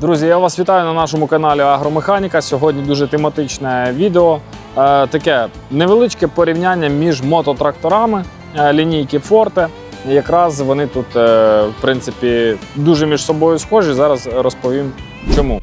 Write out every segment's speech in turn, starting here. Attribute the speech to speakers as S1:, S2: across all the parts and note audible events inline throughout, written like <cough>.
S1: Друзі, я вас вітаю на нашому каналі Агромеханіка. Сьогодні дуже тематичне відео. Е, таке невеличке порівняння між мототракторами е, лінійки Forte. Якраз вони тут, е, в принципі, дуже між собою схожі. Зараз розповім чому.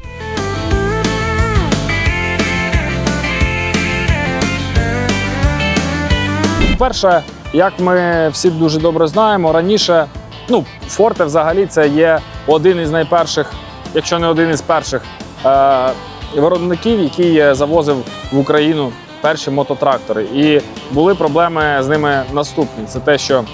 S1: Перше, як ми всі дуже добре знаємо, раніше ну, Форте взагалі це є один із найперших, якщо не один із перших е- виробників, який е, завозив в Україну перші мототрактори. І були проблеми з ними наступні: це те, що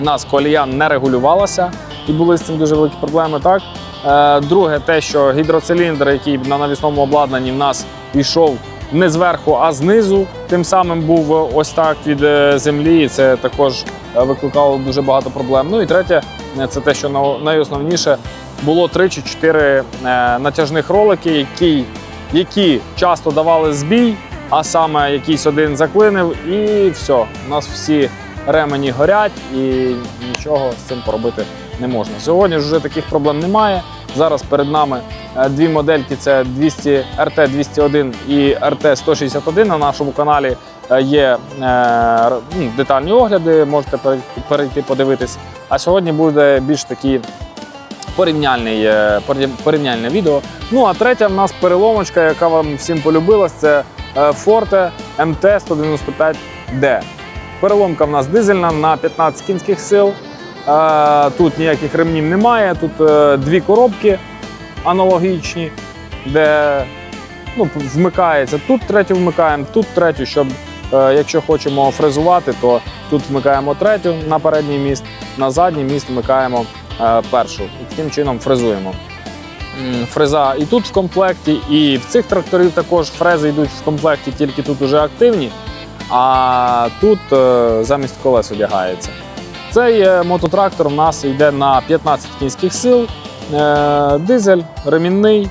S1: в нас колія не регулювалася, і були з цим дуже великі проблеми. Так Е, друге, те, що гідроциліндр, який на навісному обладнанні в нас йшов не зверху, а знизу, тим самим був ось так від землі. і Це також викликало дуже багато проблем. Ну і третє, це те, що на- найосновніше було три чи чотири е, натяжних ролики, які, які часто давали збій, а саме якийсь один заклинив, і все, у нас всі ремені горять, і нічого з цим поробити не можна. Сьогодні ж вже таких проблем немає. Зараз перед нами е, дві модельки: це 200 RT 201 і RT 161 на нашому каналі. Е, Є е, ну, детальні огляди, можете перейти подивитись. А сьогодні буде більш такі порівняльний, е, порівняльне відео. Ну а третя в нас переломочка, яка вам всім полюбилась, це Forte MT 195D. Переломка в нас дизельна на 15 кінських сил. Тут ніяких ремнів немає. Тут дві коробки аналогічні, де ну, вмикається. Тут третю вмикаємо, тут третю, щоб якщо хочемо фрезувати, то тут вмикаємо третю на передній міст, на задній міст вмикаємо е, першу. І таким чином фрезуємо. Фреза і тут в комплекті, і в цих тракторів також фрези йдуть в комплекті, тільки тут уже активні, а тут е, замість колес одягається. Цей е, мототрактор в нас йде на 15 кінських сил, е, дизель, ремінний.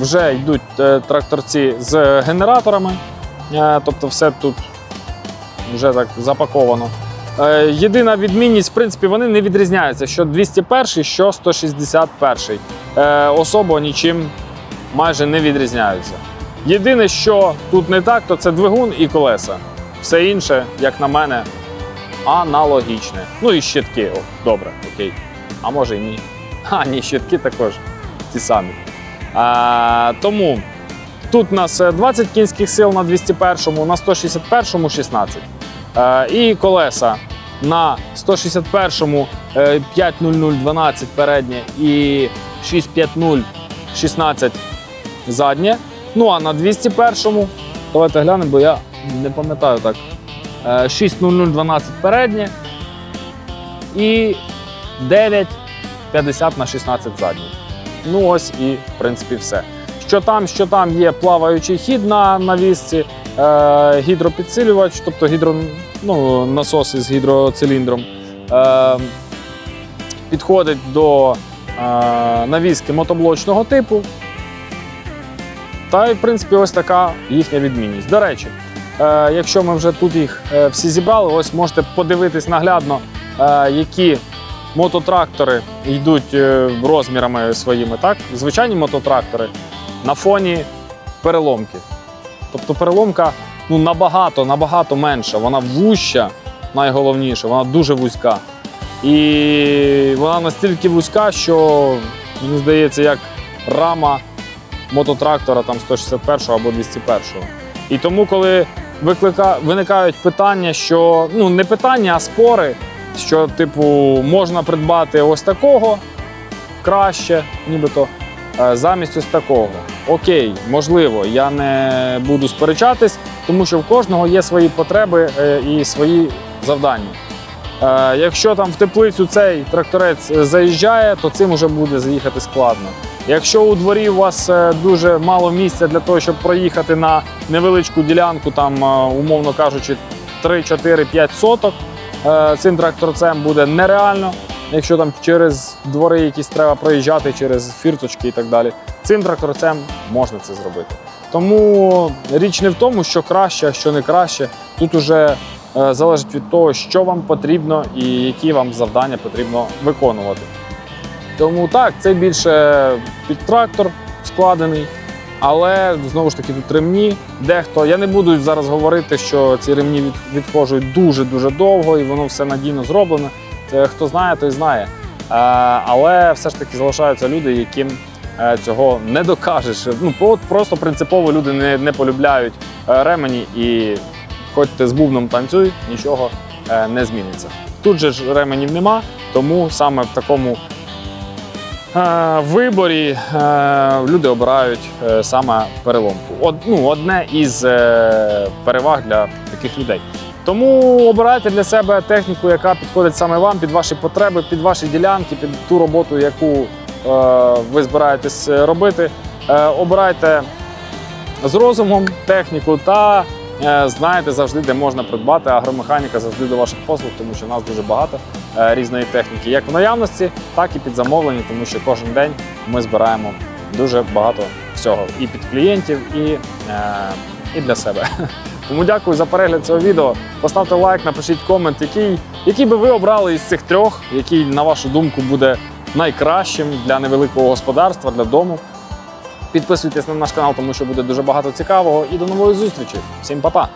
S1: Вже йдуть е, тракторці з генераторами, е, тобто все тут вже так запаковано. Е, Єдина відмінність, в принципі, вони не відрізняються, що 201, що 161. Е, Особо нічим майже не відрізняються. Єдине, що тут не так, то це двигун і колеса. Все інше, як на мене, аналогічне. Ну і щитки. О, добре, окей. А може і ні. <laughs> А, ні, щитки також ті самі. А, тому тут у нас е, 20 кінських сил на 201, на 161 16. Е, і колеса на 161 е, 50012 переднє і 650 16 заднє. Ну а на 201 давайте глянемо, бо я не пам'ятаю так. Е, 60012 переднє і 950 на 16 заднє. Ну ось і в принципі все. Що там, що там є плаваючий хід на навісці, е, гідропідсилювач, тобто гідро, ну, насос із гідроциліндром. Е, підходить до е, навіски мотоблочного типу. Та й, в принципі, ось така їхня відмінність. До речі, е, якщо ми вже тут їх е, всі зібрали, ось можете подивитись наглядно, е, які мототрактори йдуть е, розмірами своїми. Так? Звичайні мототрактори на фоні переломки. Тобто переломка ну, набагато, набагато менша. Вона вуща, найголовніше, вона дуже вузька. І вона настільки вузька, що мені здається, як рама мототрактора там 161 або 201. І тому, коли виклика... виникають питання, що ну не питання, а спори, що, типу, можна придбати ось такого краще, нібито замість ось такого. Окей, можливо, я не буду сперечатись, тому що в кожного є свої потреби е, і свої завдання. Е, Якщо там в теплицю цей тракторець е, заїжджає, то цим вже буде заїхати складно. Якщо у дворі у вас е, дуже мало місця для того, щоб проїхати на невеличку ділянку, там, е, умовно кажучи, 3, 4, 5 соток, е, цим тракторцем буде нереально. Якщо там через двори якісь треба проїжджати, через фірточки і так далі, цим тракторцем можна це зробити. Тому річ не в тому, що краще, а що не краще. Тут уже е, залежить від того, що вам потрібно і які вам завдання потрібно виконувати. Тому так, це більше під трактор складений. Але знову ж таки тут ремні. Дехто я не буду зараз говорити, що ці ремні відходжують дуже дуже довго і воно все надійно зроблене. Це хто знає, той знає. Е, але все ж таки залишаються люди, яким е, цього не докажеш. Ну просто принципово люди не, не полюбляють е, ремені, і хоч ти з бубном танцюй, нічого е, не зміниться. Тут же ж ременів нема, тому саме в такому е, виборі е, люди обирають е, саме переломку. Од, ну, одне із е, переваг для таких людей. Тому обирайте для себе техніку, яка підходить саме вам, під ваші потреби, під ваші ділянки, під ту роботу, яку е, ви збираєтесь робити. Е, обирайте з розумом техніку та е, знаєте завжди, де можна придбати. Агромеханіка завжди до ваших послуг, тому що в нас дуже багато е, різної техніки, як в наявності, так і під замовлення, тому що кожен день ми збираємо дуже багато всього і під клієнтів, і, е, і для себе. <laughs> Тому дякую за перегляд цього відео. Поставте лайк, напишіть комент, який, який би ви обрали із цих трьох, який, на вашу думку, буде найкращим для невеликого господарства, для дому. Підписуйтесь на наш канал, тому що буде дуже багато цікавого. І до нової зустрічі. Всім па-па!